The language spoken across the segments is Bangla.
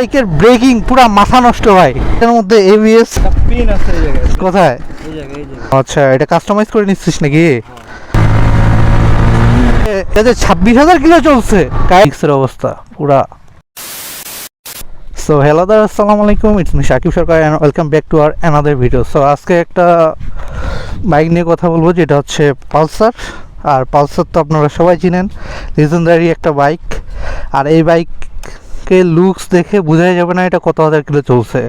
বাইকের ব্রেকিং পুরা মাথা নষ্ট ভাই। এর মধ্যে এবিএস পিন আছে এই জায়গায়। কোথায়? এই জায়গায় এই জায়গায়। আচ্ছা এটা কাস্টমাইজ করে নিচ্ছিস নাকি? এতে ছাব্বিশ হাজার কিলো চলছে। কাইক্সের অবস্থা পুরা। সো হ্যালো দার আসসালামু আলাইকুম it's me Shakib Sarkar and welcome back to our another video so আজকে একটা বাইক নিয়ে কথা বলব যেটা হচ্ছে পালসার। আর পালসার তো আপনারা সবাই চিনেন লিজেন্ডারি একটা বাইক আর এই বাইককে লুকস দেখে বোঝাই যাবে না এটা কত হাজার কিলো চলছে।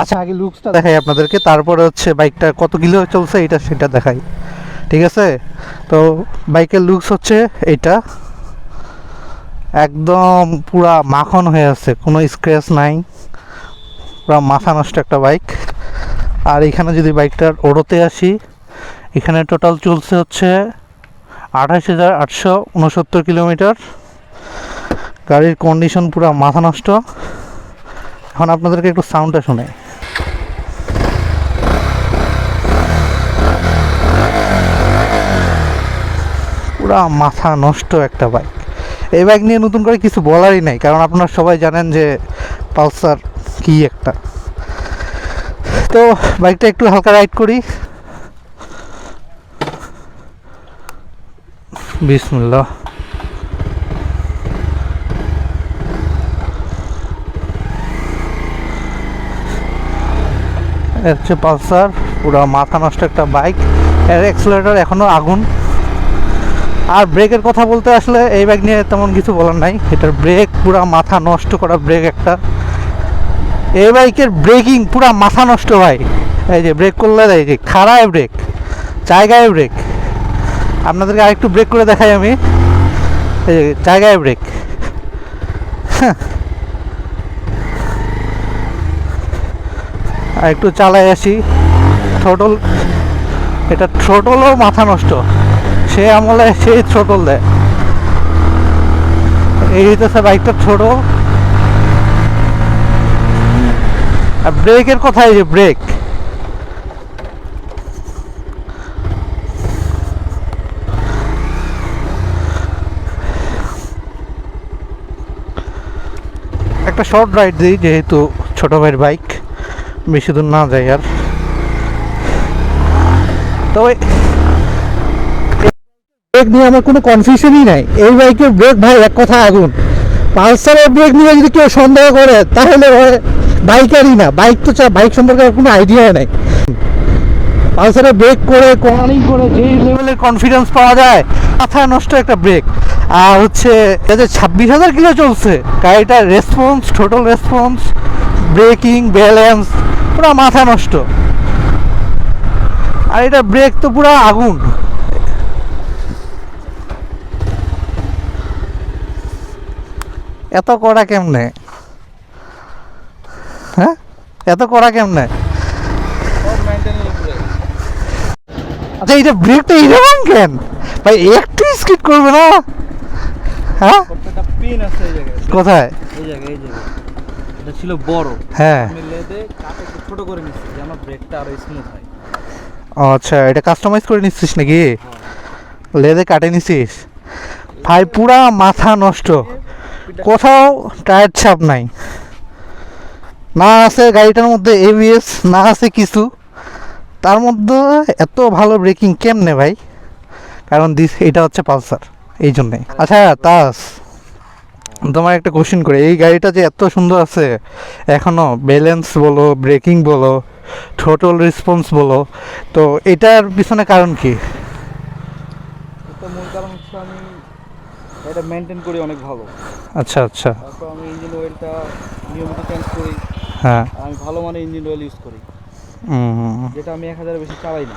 আচ্ছা আগে লুকসটা দেখাই আপনাদেরকে, তারপরে হচ্ছে বাইকটা কত কিলো চলছে, এটা সেটা দেখাই। ঠিক আছে? তো বাইকের লুকস হচ্ছে এইটা একদম পুরা মাখন হয়ে আছে, কোনো স্ক্র্যাচ নাই। পুরা মাথা নষ্ট একটা বাইক আর এখানে যদি বাইকটার ওড়োতে আসি, এখানে টোটাল চলছে হচ্ছে আঠাশ হাজার আটশো উনসত্তর কিলোমিটার গাড়ির কন্ডিশন পুরো মাথা নষ্ট। এখন আপনাদেরকে একটু সাউন্ডটা শুনে পুরা মাথা নষ্ট একটা বাইক এই বাইক নিয়ে নতুন করে কিছু বলারই নাই, কারণ আপনারা সবাই জানেন যে পালসার কি একটা। তো বাইকটা একটু হালকা রাইড করি। বিসমুল্লাহ। হচ্ছে পালসার পুরো মাথা নষ্ট একটা বাইক এর এক্সেলেটার এখনও আগুন। আর ব্রেকের কথা বলতে আসলে এই বাইক নিয়ে তেমন কিছু বলার নাই। এটার ব্রেক পুরা মাথা নষ্ট করা ব্রেক একটা। এই বাইকের ব্রেকিং পুরা মাথা নষ্ট ভাই। এই যে ব্রেক করলে এই যে খাড়ায় ব্রেক জায়গায় ব্রেক আপনাদেরকে আরেকটু ব্রেক করে দেখাই আমি। এই জায়গায় ব্রেক আর একটু চালাই আসি। থ্রোটল এটা থ্রোটলও মাথা নষ্ট। সে আমলে সেই থ্রোটল দেয়। এই হইতেছে বাইকটা ছোট আর ব্রেকের কথা এই যে ব্রেক একটা শর্ট রাইড দিই, যেহেতু ছোট ভাইয়ের বাইক বেশি দূর না যাই আর। তবে ব্রেক নিয়ে আমার কোনো কনফিউশনই নাই। এই বাইকের ব্রেক ভাই এক কথা আগুন। পালসারের ব্রেক নিয়ে যদি কেউ সন্দেহ করে, তাহলে বাইকারই না। বাইক তো বাইক সম্পর্কে কোনো আইডিয়া নাই। পালসারে ব্রেক করে কর্নারিং করে যেই লেভেলের কনফিডেন্স পাওয়া যায় মাথায় নষ্ট একটা ব্রেক। আর হচ্ছে এতে ছাব্বিশ হাজার কিলো চলছে, গাড়িটার response total response braking balance পুরো মাথা নষ্ট। আর এটা ব্রেক তো পুরো আগুন। এত কড়া কেমনে? হ্যাঁ? এত কড়া কেমনে? আচ্ছা এটা ব্রেকটা এরকম কেন? ভাই একটু স্কিট করবে না? হ্যাঁ? কোথায়? এই জায়গায় এই জায়গায়। এটা ছিল বড়। হ্যাঁ। আমি লেদে কাটে ছোট করে নিচ্ছি যে আমার ব্রেকটা আরও স্মুথ হয়। আচ্ছা এটা কাস্টমাইজ করে নিচ্ছিস নাকি? লেদে কাটে নিছিস ভাই পুরা মাথা নষ্ট। কোথাও টায়ার ছাপ নাই। না আছে গাড়িটার মধ্যে এবিএস না আছে কিছু। তার মধ্যে এত ভালো ব্রেকিং কেমনে ভাই? কারণ দিস এটা হচ্ছে পালসার এই জন্যে। আচ্ছা তাস। তোমার একটা কোশ্চেন করে এই গাড়িটা যে এত সুন্দর আছে এখনও ব্যালেন্স বলো ব্রেকিং বলো টোটাল রেসপন্স বলো তো এটার পিছনে কারণ কি? মূল কারণ হচ্ছে আমি এটা মেনটেন করি অনেক ভালো। আচ্ছা আচ্ছা। তারপর আমি ইঞ্জিন অয়েলটা নিয়মিত চেঞ্জ করি। হ্যাঁ। আমি ভালো মানের ইঞ্জিন অয়েল ইউজ করি। যেটা আমি এক হাজারের বেশি চালাই না।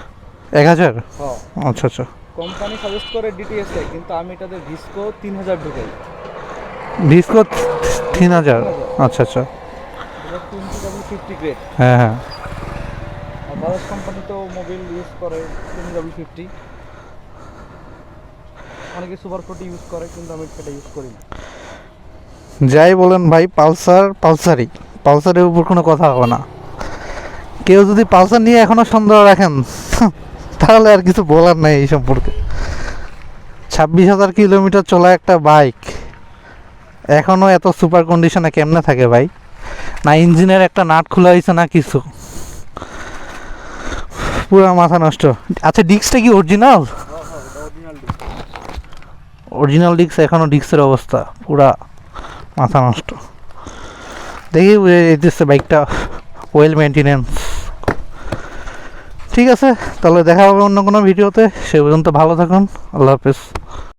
এক হাজার? হ্যাঁ। আচ্ছা আচ্ছা। কোম্পানি সাজেস্ট করে ডিটিএস এ কিন্তু আমি এটাতে ভিসকো তিন হাজার ঢুকাই। ভিসকো তিন হাজার। আচ্ছা আচ্ছা। হ্যাঁ হ্যাঁ। বাজাজ কোম্পানি তো মোবিল ইউজ করে টোয়েন্টি ডাব্লিউ ফিফটি অনেকে সুপার ফোর্টি ইউজ করে কিন্তু আমি সেটা ইউজ করি না। যাই বলেন ভাই পালসার পালসারই। পালসারের উপর কোনো কথা হবে না। কেউ যদি পালসার নিয়ে এখনও সন্দেহ রাখেন তাহলে আর কিছু বলার নাই এই সম্পর্কে। ছাব্বিশ হাজার কিলোমিটার চলা একটা বাইক এখনও এত সুপার কন্ডিশনে কেমনে থাকে ভাই? না, ইঞ্জিনের একটা নাট খোলা হয়েছে না কিছু? পুরা মাথা নষ্ট। আচ্ছা ডিস্কটা কি অরিজিনাল অরিজিনাল ডিস্ক এখনও ডিস্কের অবস্থা। পুরা মাথা নষ্ট। দেখি এইতেছে বাইকটা ওয়েল মেনটেনেন্স ঠিক আছে, তাহলে দেখা হবে অন্য কোনো ভিডিওতে। সে পর্যন্ত ভালো থাকুন। আল্লাহ হাফেজ।